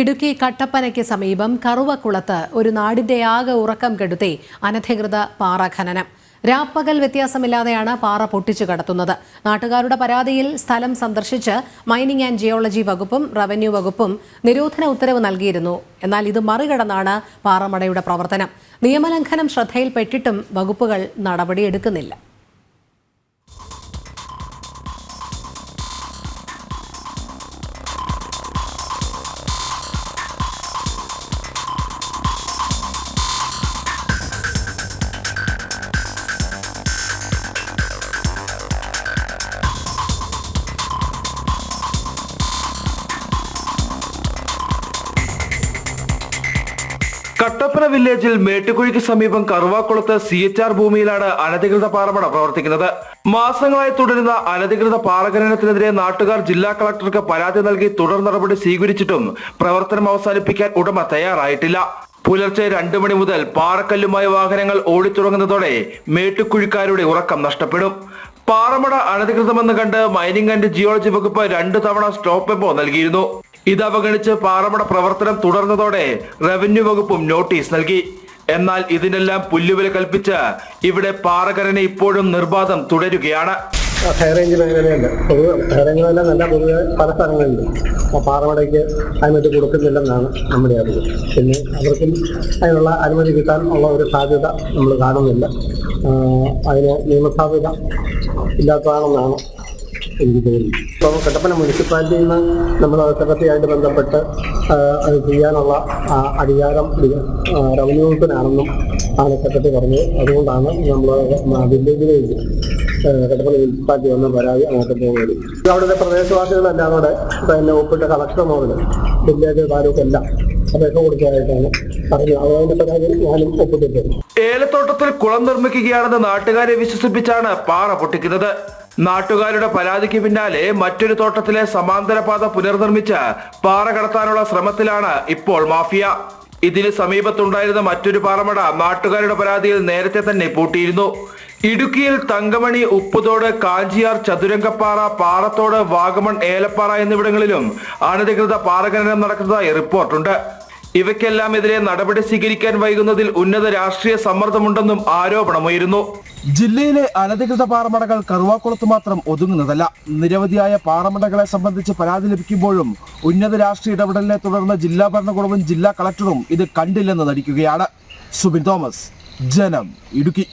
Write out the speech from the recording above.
ഇടുക്കി കട്ടപ്പനയ്ക്ക് സമീപം കറുവക്കുളത്ത് ഒരു നാടിന്റെ ആകെ ഉറക്കം കെടുത്തി അനധികൃത പാറ ഖനനം. രാപ്പകൽ വ്യത്യാസമില്ലാതെയാണ് പാറ പൊട്ടിച്ചു കടത്തുന്നത്. നാട്ടുകാരുടെ പരാതിയിൽ സ്ഥലം സന്ദർശിച്ച് മൈനിങ് ആൻഡ് ജിയോളജി വകുപ്പും റവന്യൂ വകുപ്പും നിരോധന ഉത്തരവ് നൽകിയിരുന്നു. എന്നാൽ ഇത് മറികടന്നാണ് പാറമടയുടെ പ്രവർത്തനം. നിയമലംഘനം ശ്രദ്ധയിൽപ്പെട്ടിട്ടും വകുപ്പുകൾ നടപടിയെടുക്കുന്നില്ല. കട്ടപ്പന വില്ലേജിൽ മേട്ടുകുഴിക്ക് സമീപം കറുവാക്കുളത്ത് സി എച്ച് ആർ ഭൂമിയിലാണ് അനധികൃത പാറമട പ്രവർത്തിക്കുന്നത്. മാസങ്ങളായി തുടരുന്ന അനധികൃത പാറഖനനത്തിനെതിരെ നാട്ടുകാർ ജില്ലാ കളക്ടർക്ക് പരാതി നൽകി തുടർ നടപടി സ്വീകരിച്ചിട്ടും പ്രവർത്തനം അവസാനിപ്പിക്കാൻ ഉടമ തയ്യാറായിട്ടില്ല. പുലർച്ചെ രണ്ടു മണി മുതൽ പാറക്കല്ലുമായി വാഹനങ്ങൾ ഓടിത്തുടങ്ങുന്നതോടെ മേട്ടുകുഴിക്കാരുടെ ഉറക്കം നഷ്ടപ്പെടും. പാറമട അനധികൃതമെന്ന് കണ്ട് മൈനിങ് ആൻഡ് ജിയോളജി വകുപ്പ് രണ്ടു തവണ സ്റ്റോപ്പ് എപ്പോ നൽകിയിരുന്നു. ഇത് അവഗണിച്ച് പാറമട പ്രവർത്തനം തുടർന്നതോടെ റവന്യൂ വകുപ്പും നോട്ടീസ് നൽകി. എന്നാൽ ഇതിനെല്ലാം പുല്ലുവില കൽപ്പിച്ച് ഇവിടെ പാറകരനെ ഇപ്പോഴും നിർബാധം തുടരുകയാണ്. ഹൈ റേഞ്ച് മേഖലയുണ്ട് പൊതുവെ നല്ല പൊതുവെ പല സ്ഥലങ്ങളുണ്ട് അപ്പോൾ പാറമടയ്ക്ക് അനുമതി കൊടുക്കുന്നില്ലെന്നാണ് നമ്മുടെ അറിവ്. പിന്നെ അവർക്കും അതിനുള്ള അനുമതി കിട്ടാൻ ഉള്ള ഒരു സാധ്യത നമ്മൾ കാണുന്നില്ല. അതിന് നിയമസാധ്യത ഇല്ലാത്തതാണെന്നാണ് എനിക്ക് കട്ടപ്പന മുനിസിപ്പാലിറ്റിയിൽ നിന്ന് നമ്മൾ സെക്രട്ടറിയായിട്ട് ബന്ധപ്പെട്ട് അത് ചെയ്യാനുള്ള അധികാരം റവന്യൂ വകുപ്പിനാണെന്നും ആണ് സെക്രട്ടറി പറഞ്ഞത്. അതുകൊണ്ടാണ് നമ്മൾ വില്ലേജിലേക്ക് കട്ടപ്പന മുനിസിപ്പാലിറ്റി വന്ന പരാതി അങ്ങോട്ട് പോകുന്നത്. അവിടുത്തെ പ്രദേശവാസികളെല്ലാം കൂടെ പിന്നെ ഒപ്പിട്ട കളക്ഷൻ മോഡൽ വില്ലേജ് താലൂക്ക് എല്ലാം അപേക്ഷ കൊടുക്കാനായിട്ടാണ് പറഞ്ഞു അതുകൊണ്ട് ഏലത്തോട്ടത്തിൽ കുളം നിർമ്മിക്കുകയാണെന്ന് നാട്ടുകാരെ വിശ്വസിപ്പിച്ചാണ് പാറ പൊട്ടിക്കുന്നത്. നാട്ടുകാരുടെ പരാതിക്ക് പിന്നാലെ മറ്റൊരു തോട്ടത്തിലെ സമാന്തരപാത പുനർനിർമ്മിച്ച് പാറ കടത്താനുള്ള ശ്രമത്തിലാണ് ഇപ്പോൾ മാഫിയ. ഇതിന് സമീപത്തുണ്ടായിരുന്ന മറ്റൊരു പാറമട നാട്ടുകാരുടെ പരാതിയിൽ നേരത്തെ തന്നെ പൂട്ടിയിരുന്നു. ഇടുക്കിയിൽ തങ്കമണി ഉപ്പുതോട് കാഞ്ചിയാർ ചതുരംഗപ്പാറ പാറത്തോട് വാഗമൺ ഏലപ്പാറ എന്നിവിടങ്ങളിലും അനധികൃത പാറഖനനം നടക്കുന്നതായി റിപ്പോർട്ടുണ്ട്. ഇവയ്ക്കെല്ലാം എതിരെ നടപടി സ്വീകരിക്കാൻ വൈകുന്നതിൽ ഉന്നത രാഷ്ട്രീയ സമ്മർദ്ദമുണ്ടെന്നും ആരോപണമുയരുന്നു. ജില്ലയിലെ അനധികൃത പാറമടകൾ കറുവാക്കുളത്ത് മാത്രം ഒതുങ്ങുന്നതല്ല. നിരവധിയായ പാറമടകളെ സംബന്ധിച്ച് പരാതി ലഭിക്കുമ്പോഴും ഉന്നത രാഷ്ട്രീയ ഇടപെടലിനെ തുടർന്ന് ജില്ലാ ഭരണകൂടവും ജില്ലാ കളക്ടറും ഇത് കണ്ടില്ലെന്ന് നടിക്കുകയാണ്. സുബിൻ തോമസ് ജനം ഇടുക്കി.